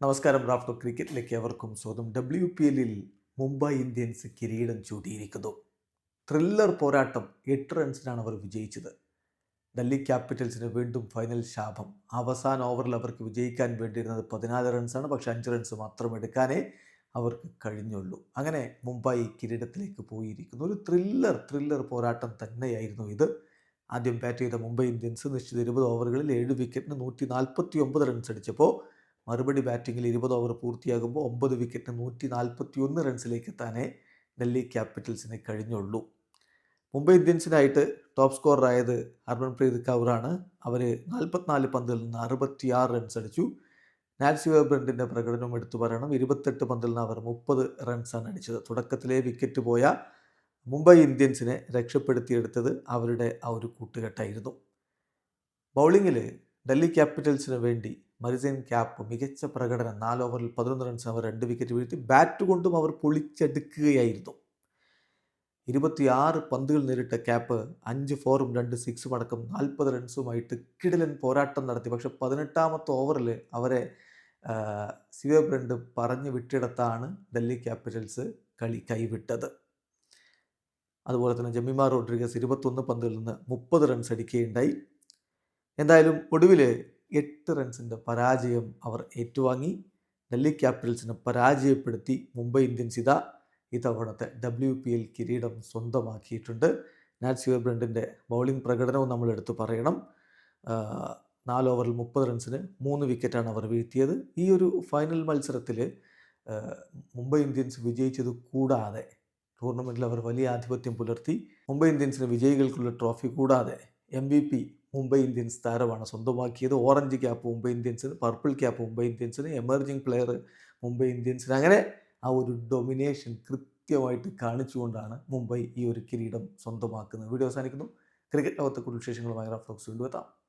നമസ്കാരം റാഫ്റ്റോ ക്രിക്കറ്റിലേക്ക് അവർക്കും സ്വാഗതം. ഡബ്ല്യു പി എല്ലിൽ മുംബൈ ഇന്ത്യൻസ് കിരീടം ചൂടിയിരിക്കുന്നു ത്രില്ലർ പോരാട്ടം എട്ട് റൺസിനാണ് അവർ വിജയിച്ചത്. ഡൽഹി ക്യാപിറ്റൽസിന് വീണ്ടും ഫൈനൽ ശാപം. അവസാന ഓവറിൽ അവർക്ക് വിജയിക്കാൻ വേണ്ടിയിരുന്നത് പതിനാല് റൺസാണ്. പക്ഷേ അഞ്ച് റൺസ് മാത്രം എടുക്കാനേ അവർക്ക് കഴിഞ്ഞുള്ളൂ. അങ്ങനെ മുംബൈ കിരീടത്തിലേക്ക് പോയിരിക്കുന്നു. ഒരു ത്രില്ലർ ത്രില്ലർ പോരാട്ടം തന്നെയായിരുന്നു ഇത്. ആദ്യം ബാറ്റ് ചെയ്ത മുംബൈ ഇന്ത്യൻസ് നിശ്ചിത ഇരുപത് ഓവറുകളിൽ ഏഴ് വിക്കറ്റിന് നൂറ്റി നാൽപ്പത്തി ഒമ്പത് റൺസ് അടിച്ചപ്പോൾ മറുപടി ഇരുപത് ഓവർ പൂർത്തിയാകുമ്പോൾ ഒമ്പത് വിക്കറ്റിന് നൂറ്റി നാൽപ്പത്തി ഒന്ന് റൺസിലേക്ക് എത്താനേ ഡൽഹി ക്യാപിറ്റൽസിന് കഴിഞ്ഞുള്ളൂ. മുംബൈ ഇന്ത്യൻസിനായിട്ട് ടോപ്പ് സ്കോററായത് ഹർമൻപ്രീത് കൗറാണ്. അവർ നാൽപ്പത്തിനാല് പന്തിൽ നിന്ന് അറുപത്തിയാറ് റൺസ് അടിച്ചു. നാൽസി വെബ്രണ്ടിന്റെ പ്രകടനം എടുത്തു പറയണം. ഇരുപത്തെട്ട് പന്തിൽ നിന്ന് അവർ മുപ്പത് റൺസാണ് അടിച്ചത്. തുടക്കത്തിലെ വിക്കറ്റ് പോയ മുംബൈ ഇന്ത്യൻസിനെ രക്ഷപ്പെടുത്തിയെടുത്തത് അവരുടെ ആ ഒരു കൂട്ടുകെട്ടായിരുന്നു. ബൗളിങ്ങിൽ ഡൽഹി ക്യാപിറ്റൽസിന് വേണ്ടി മരിസൈൻ ക്യാപ്പ് മികച്ച പ്രകടനം നാല് ഓവറിൽ പതിനൊന്ന് റൺസ് അവർ രണ്ട് വിക്കറ്റ് വീഴ്ത്തി. ബാറ്റ് കൊണ്ടും അവർ പൊളിച്ചെടുക്കുകയായിരുന്നു. ഇരുപത്തിയാറ് പന്തുകൾ നേരിട്ട ക്യാപ്പ് അഞ്ച് ഫോറും രണ്ട് സിക്സും അടക്കം നാൽപ്പത് റൺസുമായിട്ട് കിടലൻ പോരാട്ടം നടത്തി. പക്ഷെ പതിനെട്ടാമത്തെ ഓവറിൽ അവരെ സിവബ്രണ്ട് പറഞ്ഞു വിട്ടിടത്താണ് ഡൽഹി ക്യാപിറ്റൽസ് കളി കൈവിട്ടത്. അതുപോലെ തന്നെ ജമിമ റോഡ്രിഗസ് ഇരുപത്തൊന്ന് പന്തുകളിൽ നിന്ന് മുപ്പത് റൺസ് അടിക്കുകയുണ്ടായി. എന്തായാലും ഒടുവിൽ എട്ട് റൺസിന്റെ പരാജയം അവർ ഏറ്റുവാങ്ങി. ഡൽഹി ക്യാപിറ്റൽസിനെ പരാജയപ്പെടുത്തി മുംബൈ ഇന്ത്യൻസ് ഇതാ ഇത്തവണത്തെ ഡബ്ല്യു പി എൽ കിരീടം സ്വന്തമാക്കിയിട്ടുണ്ട്. നാറ്റ് സിവർബ്രണ്ടിന്റെ ബൗളിംഗ് പ്രകടനവും നമ്മൾ എടുത്തു പറയണം നാല് ഓവറിൽ മുപ്പത് റൺസിന് മൂന്ന് വിക്കറ്റാണ് അവർ വീഴ്ത്തിയത്. ഈ ഒരു ഫൈനൽ മത്സരത്തിൽ മുംബൈ ഇന്ത്യൻസ് വിജയിച്ചത് കൂടാതെ ടൂർണമെന്റിൽ അവർ വലിയ ആധിപത്യം പുലർത്തി. മുംബൈ ഇന്ത്യൻസിന് വിജയികൾക്കുള്ള ട്രോഫി കൂടാതെ എം മുംബൈ ഇന്ത്യൻസ് താരമാണ്. സ്വന്തമാക്കിയത് ഓറഞ്ച് ക്യാപ്പ് മുംബൈ ഇന്ത്യൻസിന് പർപ്പിൾ ക്യാപ്പ് മുംബൈ ഇന്ത്യൻസിന് എമർജിംഗ് പ്ലെയർ മുംബൈ ഇന്ത്യൻസിന്. അങ്ങനെ ആ ഒരു ഡൊമിനേഷൻ കൃത്യമായിട്ട് കാണിച്ചുകൊണ്ടാണ് മുംബൈ ഈ ഒരു കിരീടം സ്വന്തമാക്കുന്നത്. വീഡിയോ അവസാനിക്കുന്നു. ക്രിക്കറ്റ് ലോകത്തെ കൂടുതൽ വിശേഷങ്ങളുമായി റഫ്ലോക്സ് വീണ്ടും എത്താം.